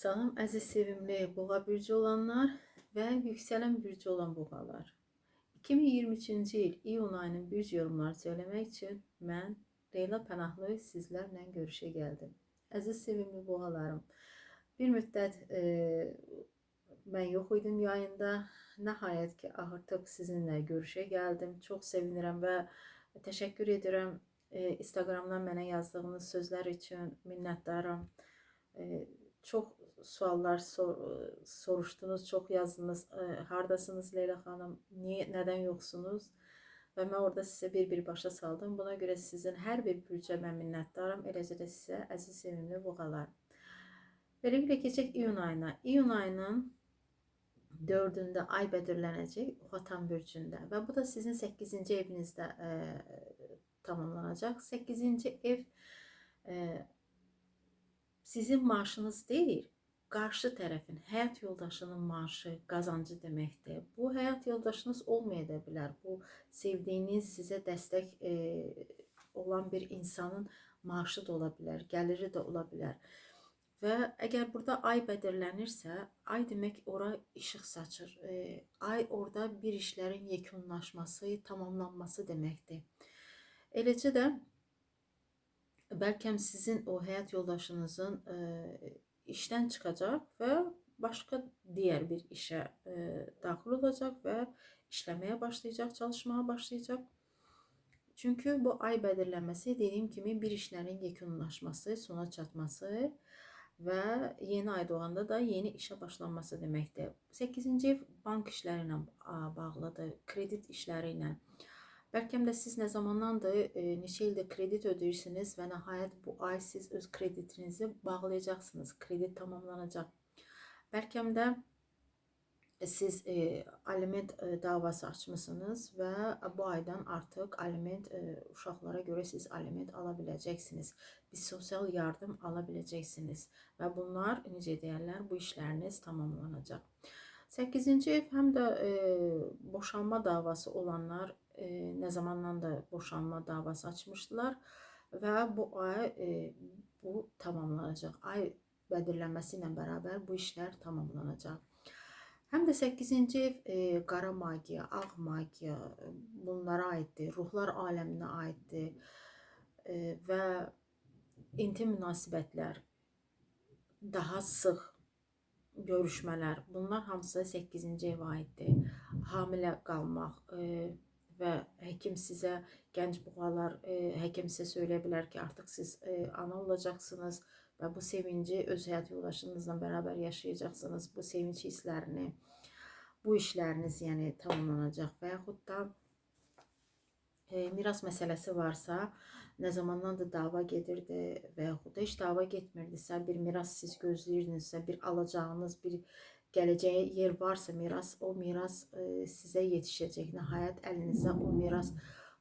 Salam əziz sevimli boğa bürcü olanlar və yüksələn bürcü olan boğalar. 2023-cü il iyun ayının bürc yorumları söyləmək üçün mən Leyla Pənahlı sizlərlə görüşə gəldim. Əziz sevimli boğalarım, bir müddət e, mən yox idim yayında. Nəhayət ki, artıq sizinlə görüşə gəldim. Çox sevinirəm və təşəkkür edirəm e, Instagramdan mənə yazdığınız sözlər üçün minnətdaram. E, çok suallar sor, soruştunuz, çok yazdınız. Hardasınız Leyla Hanım? Niye, neden yoksunuz? Və mən orada sizə bir-bir başa saldım. Buna görə sizin hər bir bürcə mən minnətdaram. Eləcə də sizə əziz sevimli boğalar. Beləliklə keçək iyun ayına. İyun ayının 4-də ay belirlənəcək Vatan bürcündə və bu da sizin 8-ci evinizdə e, tamamlanacaq. 8-ci ev e, sizin maaşınız değil, karşı tarafın, həyat yoldaşının maaşı, qazancı deməkdir. Bu həyat yoldaşınız olmaya da bilər. Bu sevdiyiniz, sizə dəstək e, olan bir insanın maaşı da ola bilər, gəliri də ola bilər. Və əgər burada ay belirlənirsə, ay demək ora işıq saçır. E, ay orada bir işlərin yekunlaşması, tamamlanması deməkdir. Eləcə də Belki sizin o hayat yoldaşınızın e, işdən çıxacaq və başqa digər bir işə e, daxil olacaq və işləməyə başlayacaq, çalışmağa başlayacaq. Çünki bu ay bədirlənməsi dediyim kimi bir işlərin yekunlaşması, sona çatması və yeni ay doğanda da yeni işə başlanması deməkdir. 8-ci ev bank işləri ilə bağlıdır, kredit işləri ilə bağlıdır Bəlkə də siz nə zamandandır e, neçə ildir kredit ödəyirsiniz və nəhayət bu ay siz öz kreditinizi bağlayacaqsınız. Kredit tamamlanacaq. Bəlkə də siz e, aliment e, davası açmısınız və bu aydan artıq aliment e, uşaqlara görə siz aliment ala biləcəksiniz. Bir sosial yardım ala biləcəksiniz və bunlar necə deyirlər, bu işləriniz tamamlanacaq. 8-ci ev həm də e, boşanma davası olanlar e, ne zamandan da boşanma davası açmıştılar ve bu ay e, bu tamamlanacak. Ay belirlenmesiyle beraber bu işler tamamlanacak. Hem de 8. ev e, qara magiya, ağ magiya bunlara aiddir, ruhlar aləminə aiddir e, və intim münasibətlər, daha sıx görüşmələr, bunlar hamısı 8. evə aiddir. Hamilə qalmaq, e, və həkim sizə gənc buğalar e, həkim sizə söyləyə bilər ki, artıq siz e, ana olacaqsınız və bu sevinci öz həyat yoldaşınızla bərabər yaşayacaqsınız. Bu sevinç hisslərini, bu işləriniz yəni tamamlanacaq və yaxud da e, miras məsələsi varsa, nə zamandan da dava gedirdi və yaxud da heç dava getmirdisə, bir miras siz gözləyirdinizsə, bir alacağınız, bir gələcəyə yer varsa miras, o miras e, sizə yetişəcək. Nəhayət əlinizdə o miras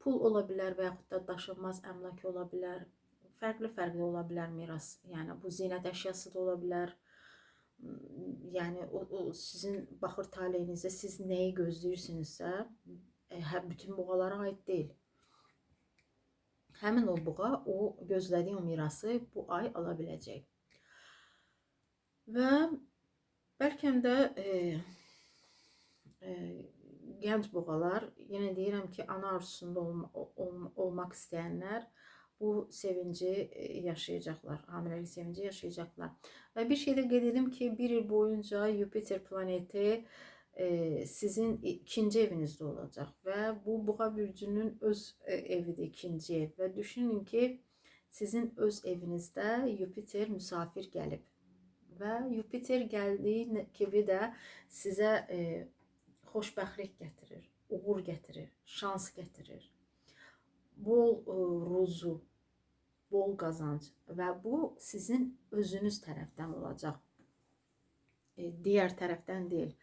pul ola bilər və yaxud da daşınmaz əmlak ola bilər. Fərqli-fərqli ola bilər miras. Yəni bu zinət əşyası da ola bilər. Yəni o, o sizin baxır taleyinizdə siz nəyi gözləyirsinizsə, e, hə, bütün boğalara aid deyil. Həmin o buğa o gözlədiyi o mirası bu ay ala biləcək. Və Bəlkə də e, e, gənc boğalar, yenə deyirəm ki, ana arzusunda olma, ol, olmaq istəyənlər bu sevinci yaşayacaqlar, hamiləlik sevinci yaşayacaqlar. Və bir şey də qeyd edim ki, bir il boyunca Jupiter planeti e, sizin ikinci evinizdə olacaq və bu boğa bürcünün öz e, evidir, ikinci ev və düşünün ki, sizin öz evinizdə Jupiter müsafir gəlib və Jupiter gəldiyi kimi də sizə e, xoşbəxtlik gətirir, uğur gətirir, şans gətirir. Bol e, ruzu, bol qazanc və bu sizin özünüz tərəfdən olacaq. E, digər tərəfdən deyil.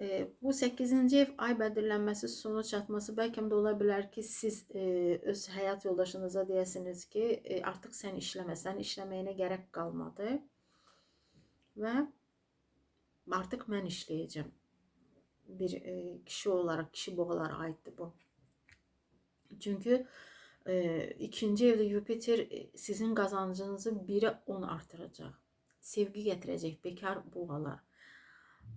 E, bu 8-ci ev ay belirlenmesi sonu çatması bəlkə də ola bilər ki, siz e, öz həyat yoldaşınıza deyəsiniz ki, e, artıq sən işləmə, sən işləməyinə gərək qalmadı ve artık mən işləyəcəm. Bir e, kişi olarak, kişi boğalara aiddir bu. Çünkü e, ikinci evde Jüpiter e, sizin kazancınızı 1'e 10 artıracaq. sevgi gətirəcək bekar boğalar.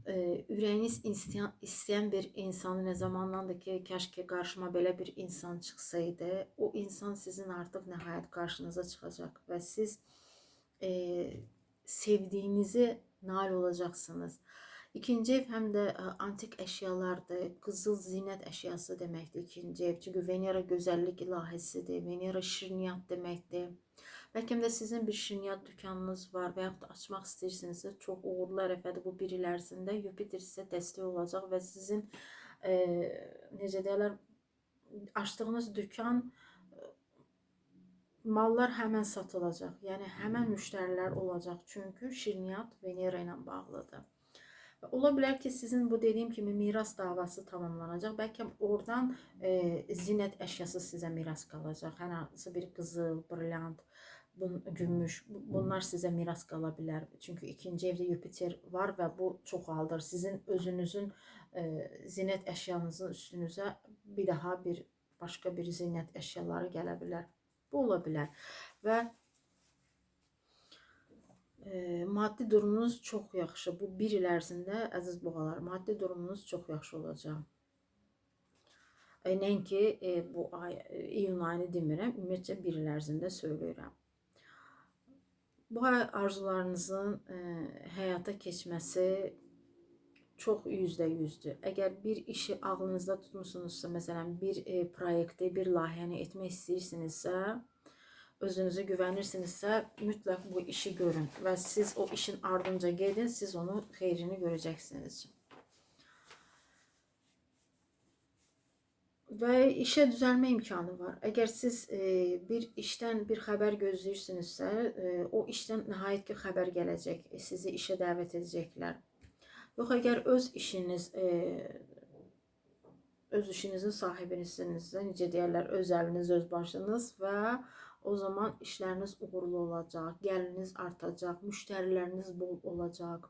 Ee, ürəyiniz istəyən, istəyən bir insanı nə zamandandır ki, kəşke qarşıma belə bir insan çıxsaydı, o insan sizin artıq nəhayət qarşınıza çıxacaq və siz e, sevdiyinizi nail olacaqsınız. İkinci ev həm də ə, antik əşyalardır, qızıl zinət əşyası deməkdir ikinci ev. Çünki Venera gözəllik ilahisidir, Venera şirniyyat deməkdir. Bəlkə də sizin bir şirniyyat dükanınız var və yaxud da açmaq istəyirsinizsə, çox uğurlu ərəfədir bu bir il ərzində Yupiter sizə dəstək olacaq və sizin e, necə deyirlər, açdığınız dükan e, mallar həmən satılacaq. Yəni həmən müştərilər olacaq. Çünki şirniyyat Venera ilə bağlıdır. Və Ola bilər ki, sizin bu dediyim kimi miras davası tamamlanacaq. Bəlkə oradan e, zinət əşyası sizə miras qalacaq. Hər hansı bir qızıl, brilliant, bun, gümüş, bu- bunlar sizə miras qala bilər. Çünki ikinci evdə Yupiter var və bu çoxaldır. Sizin özünüzün e, zinət əşyanızın üstünüzə bir daha bir başqa bir zinət əşyaları gələ bilər. Bu ola bilər. Və e, maddi durumunuz çox yaxşı. Bu bir il ərzində əziz boğalar, maddi durumunuz çox yaxşı olacaq. E, Nəinki e, bu ay e, iyun ayını demirəm, ümumiyyətcə bir il ərzində söyləyirəm. Bu ay arzularınızın e, həyata keçməsi çox yüzdə yüzdür. Əgər bir işi ağlınızda tutmusunuzsa, məsələn, bir e, proyekti, bir layihəni etmək istəyirsinizsə, özünüzə güvənirsinizsə, mütləq bu işi görün və siz o işin ardınca gedin, siz onu xeyrini görəcəksiniz. Və işə düzəlmə imkanı var. Əgər siz e, bir işdən bir xəbər gözləyirsinizsə, e, o işdən nəhayət ki xəbər gələcək. E, sizi işə dəvət edəcəklər. Yox, əgər öz işiniz e, öz işinizin sahibinizsinizsə, necə deyirlər, öz əliniz, öz başınız və o zaman işləriniz uğurlu olacaq, gəliriniz artacaq, müştəriləriniz bol olacaq,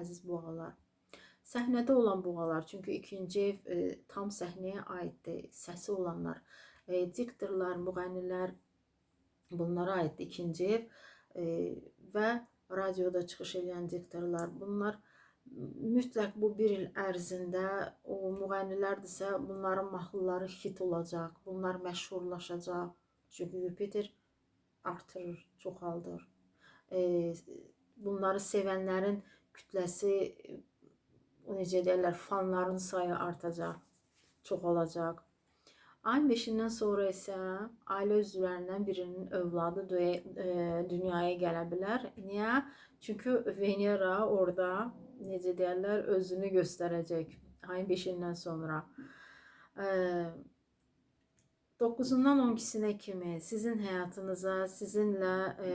əziz boğalar. Səhnədə olan boğalar, çünki ikinci ev e, tam səhnəyə aiddir, səsi olanlar, e, diktorlar, müğənnilər, bunlara aiddir ikinci ev e, və radioda çıxış edən diktorlar, bunlar mütləq bu bir il ərzində o müğənnilərdirsə, bunların mahnıları hit olacaq, bunlar məşhurlaşacaq. Çünki Yupiter artırır, çoxaldır. E, bunları sevənlərin kütləsi o necə deyirlər, fanların sayı artacaq, çoxalacaq. Ayın 5-dən sonra isə ailə üzvlərindən birinin övladı e, dünyaya gələ bilər. Niyə? Çünki Venera orada necə deyirlər, özünü göstərəcək ayın 5-dən sonra. E, 9-undan 12-sinə kimi sizin həyatınıza sizinlə e,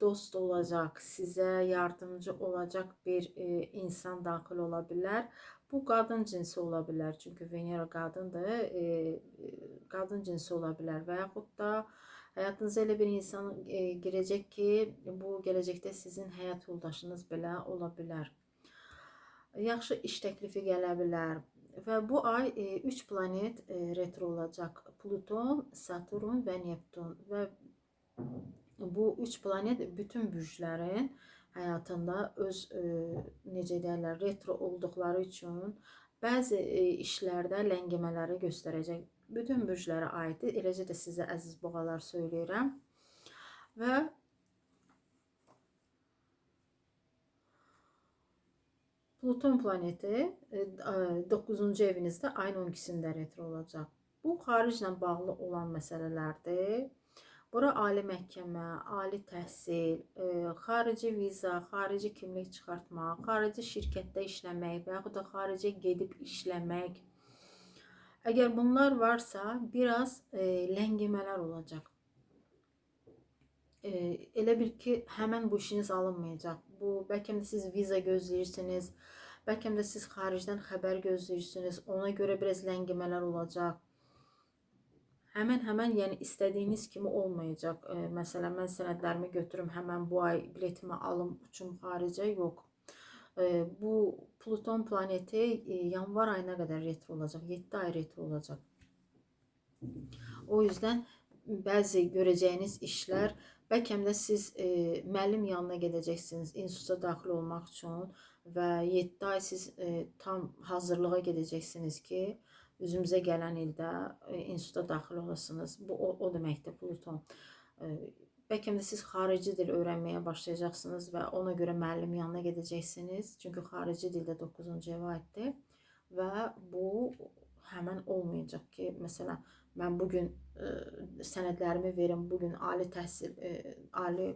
dost olacaq, sizə yardımcı olacaq bir e, insan daxil ola bilər. Bu qadın cinsi ola bilər, çünki Venera qadındır, e, e, qadın cinsi ola bilər və yaxud da həyatınıza elə bir insan e, girəcək ki, bu gələcəkdə sizin həyat yoldaşınız belə ola bilər. Yaxşı iş təklifi gələ bilər. Və bu ay 3 planet e, retro olacaq. Pluton, Saturn və Neptun. Və bu 3 planet bütün bürclərin həyatında öz e, necə deyirlər, retro olduqları üçün bəzi e, işlərdə ləngimələri göstərəcək. Bütün bürclərə aiddir. Eləcə də sizə əziz boğalar söyləyirəm. Və Pluton planeti 9-cu evinizdə ayın 12-sində retro olacaq. Bu xariclə bağlı olan məsələlərdir. Bura ali məhkəmə, ali təhsil, e, xarici viza, xarici kimlik çıxartmaq, xarici şirkətdə işləmək və yaxud da xaricə gedib işləmək. Əgər bunlar varsa, biraz e, ləngimələr olacaq. E, elə bil ki, həmən bu işiniz alınmayacaq. Bu bəlkə də siz viza gözləyirsiniz, bəlkə də siz xaricdən xəbər gözləyirsiniz. Ona görə biraz ləngimələr olacaq. Həmən həmən yəni istədiyiniz kimi olmayacaq. E, məsələn, mən sənədlərimi götürüm, həmən bu ay biletimi alım, uçum xaricə, yox. E, bu Pluton planeti e, yanvar ayına qədər retro olacaq, 7 ay retro olacaq. O yüzden bəzi görəcəyiniz işlər Bəlkə də siz e, müəllim yanına gedəcəksiniz instituta daxil olmaq üçün və 7 ay siz e, tam hazırlığa gedəcəksiniz ki, üzümüzə gələn ildə e, instituta daxil olasınız. Bu o, o deməkdir Pluton. E, bəlkə də siz xarici dil öyrənməyə başlayacaqsınız və ona görə müəllim yanına gedəcəksiniz. Çünki xarici dildə 9-cu evə aiddir və bu həmən olmayacaq ki, məsələn, mən bu gün e, sənədlərimi verim, bu gün ali təhsil, e, ali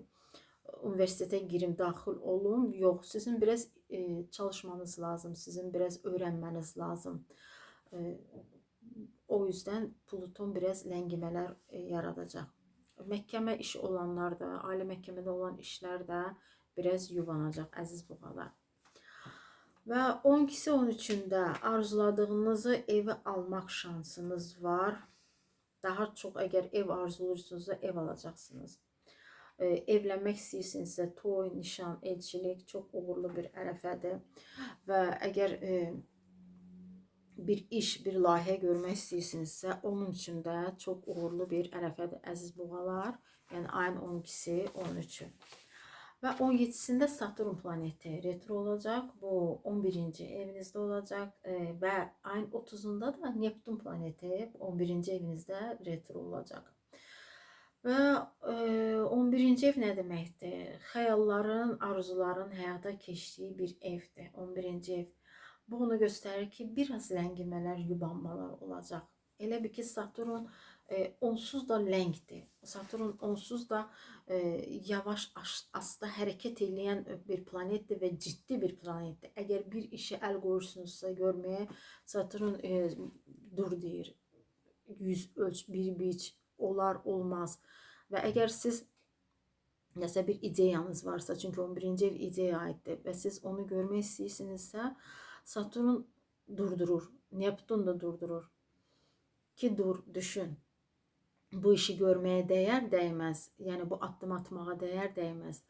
universitetə girim, daxil olum. Yox, sizin biraz e, çalışmanız lazım, sizin biraz öyrənməniz lazım. E, o yüzden Pluton biraz ləngimələr e, yaradacaq. Məhkəmə işi olanlar da, ali məhkəmədə olan işlər də biraz yuvanacaq, əziz buğalar. Və 12-si 13-ündə arzuladığınızı evi almaq şansınız var. Daha çox əgər ev arzulayırsanızsa ev alacaqsınız. E, evlənmək istəyirsinizsə toy, nişan, elçilik çox uğurlu bir ərəfədir. Və əgər e, bir iş, bir layihə görmək istəyirsinizsə, onun üçün də çox uğurlu bir ərəfədir əziz buğalar. Yəni ayın 12-si, 13-ü. Ve 17'sinde Satürn planeti retro olacak. Bu 11. evinizde olacak. E, ve ayın 30'unda da Neptün planeti 11. evinizde retro olacak. Və e, 11 ev nə deməkdir? Xəyalların, arzuların həyata keçdiyi bir evdir. 11 ev. Bu onu göstərir ki, biraz ləngimələr, yubanmalar olacaq. Elə bir ki, Saturn e, onsuz da ləngdir. Saturn onsuz da e, yavaş asda hərəkət edən bir planetdir və ciddi bir planetdir. Əgər bir işi əl qoyursunuzsa görməyə Saturn e, dur deyir. Yüz ölç, bir biç, olar, olmaz. Və əgər siz nəsə bir ideyanız varsa, çünki 11-ci ev ideyaya aiddir və siz onu görmək istəyirsinizsə, Saturn durdurur. Neptun da durdurur. Ki dur, düşün bu işi görmeye değer değmez. Yani bu addım atmağa değer değmez.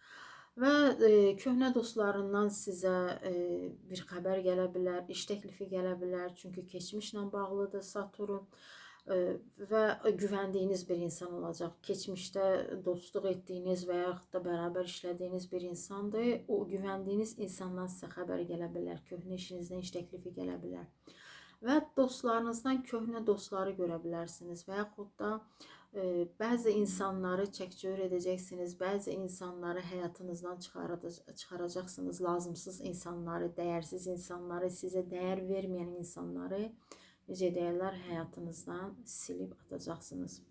Və e, köhnə dostlarından sizə e, bir xəbər gələ bilər, iş təklifi gələ bilər, çünki keçmişlə bağlıdır Saturn e, və güvəndiyiniz bir insan olacaq. Keçmişdə dostluq etdiyiniz və yaxud da bərabər işlədiyiniz bir insandır. O güvəndiyiniz insandan sizə xəbər gələ bilər, köhnə işinizdən iş təklifi gələ bilər. Və dostlarınızdan köhnə dostları görə bilərsiniz və yaxud da ee, bazı insanları çəkcöyür edəcəksiniz, bəzi insanları həyatınızdan çıxaracaqsınız, lazımsız insanları, dəyərsiz insanları, sizə dəyər verməyən insanları necə deyirlər, həyatınızdan silib atacaqsınız.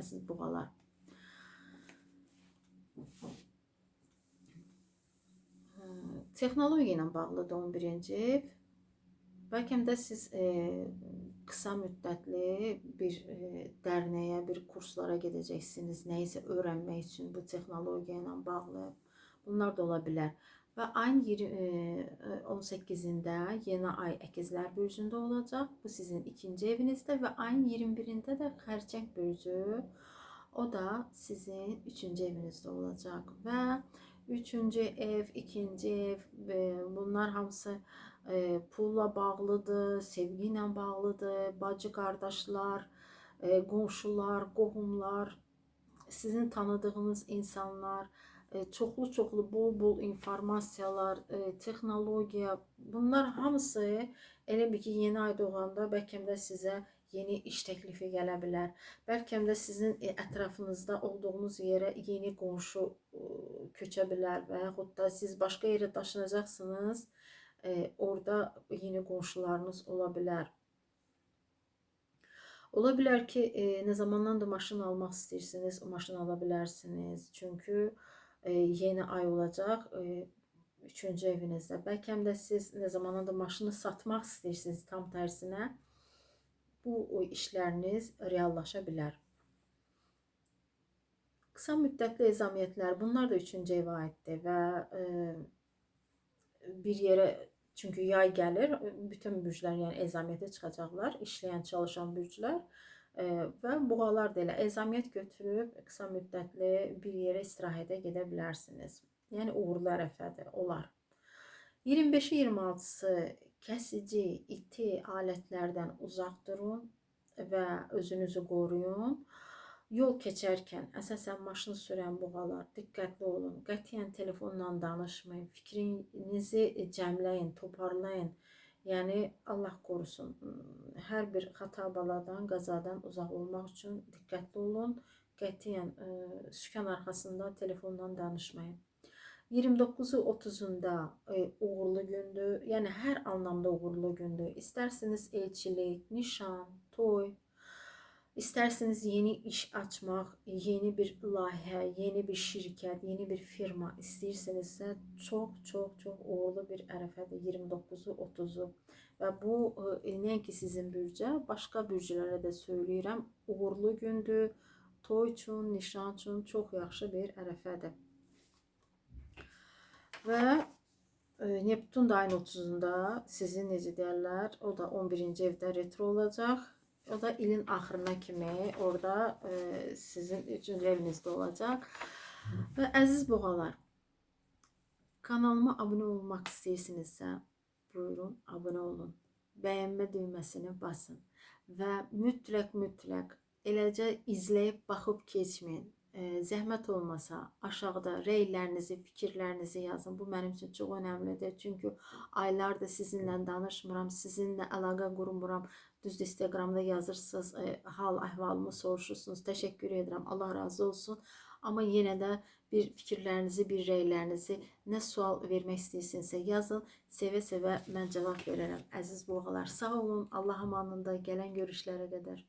Əziz buğalar. Texnologiya ilə bağlıdır 11-ci ev. Bəlkə də siz e, kısa müddətli bir e, dərnəyə, bir kurslara gedəcəksiniz, nəyisə öyrənmək üçün bu texnologiya ilə bağlı. Bunlar da ola bilər. Və ayın 18-də e, yeni ay əkizlər bürcündə olacaq. Bu sizin ikinci evinizdə və ayın 21-də də xərçəng bürcü o da sizin üçüncü evinizdə olacaq. Və üçüncü ev, ikinci ev bunlar hamısı e, pulla bağlıdır, sevgi ilə bağlıdır, bacı qardaşlar, e, qonşular, qohumlar, sizin tanıdığınız insanlar, e, çoxlu çoxlu bol-bol informasiyalar, e, texnologiya, bunlar hamısı elə bir ki, yeni ay doğanda bəlkə də sizə yeni iş təklifi gələ bilər. Bəlkə də sizin e, ətrafınızda olduğunuz yerə yeni qonşu e, köçə bilər və yaxud da siz başqa yerə daşınacaqsınız e, orada yine komşularınız olabilir. Olabilir ki e, ne zamandan da maşın almak istiyorsunuz, o maşın alabilirsiniz. Çünkü e, yeni ay olacak. E, üçüncü evinizdə. Bəlkə də siz nə zamandan da maşını satmaq istəyirsiniz tam tərsinə. Bu işləriniz reallaşa bilər. Qısa müddətli ezamiyyətlər, bunlar da üçüncü evə aiddir və e, bir yerə çünkü yay gəlir, bütün bürclər yəni ezamiyyətə çıxacaqlar, işləyən, çalışan bürclər e, və buğalar da elə ezamiyyət götürüb qısa müddətli bir yerə istirahətə gedə bilərsiniz. Yəni uğurlu ərəfədir, olar. 25-i 26-sı kəsici, iti alətlərdən uzaq durun və özünüzü qoruyun. Yol keçərkən əsasən maşın sürən boğalar diqqətli olun. Qətiyyən telefonla danışmayın. Fikrinizi cəmləyin, toparlayın. Yəni Allah qorusun. Hər bir xəta baladan, qəzadan uzaq olmaq üçün diqqətli olun. Qətiyyən ə, sükan arxasında telefondan danışmayın. 29'u 30'unda e, uğurlu gündür. Yəni hər anlamda uğurlu gündür. İstərsiniz elçilik, nişan, toy, İsterseniz yeni iş açmak, yeni bir layihə, yeni bir şirkət, yeni bir firma istəyirsinizsə çox çox çox uğurlu bir ərəfədir 29-u 30-u. Və bu e, nəinki sizin bürcə, başqa bürclərə də söyləyirəm, uğurlu gündür. Toy üçün, nişan üçün çox yaxşı bir ərəfədir. Və e, Neptun da ayın 30-unda sizin necə deyirlər, o da 11-ci evdə retro olacaq. O da ilin axırına kimi orada e, sizin üçüncü evinizdə olacaq. Və əziz boğalar, kanalıma abunə olmaq istəyirsinizsə, buyurun abunə olun. Bəyənmə düyməsini basın və mütləq mütləq eləcə izləyib baxıb keçməyin. Zəhmət olmasa aşağıda rəylərinizi, fikirlərinizi yazın. Bu mənim üçün çox önəmlidir. Çünki aylardır sizinlə danışmıram, sizinlə əlaqə qurmuram. Düzdür, Instagramda yazırsınız, hal əhvalımı soruşursunuz. Təşəkkür edirəm. Allah razı olsun. Amma yenə də bir fikirlərinizi, bir rəylərinizi, nə sual vermək istəyirsinizsə yazın. Sevə-sevə mən cavab verərəm. Əziz boğalar, sağ olun. Allah amanında gələn görüşlərə qədər.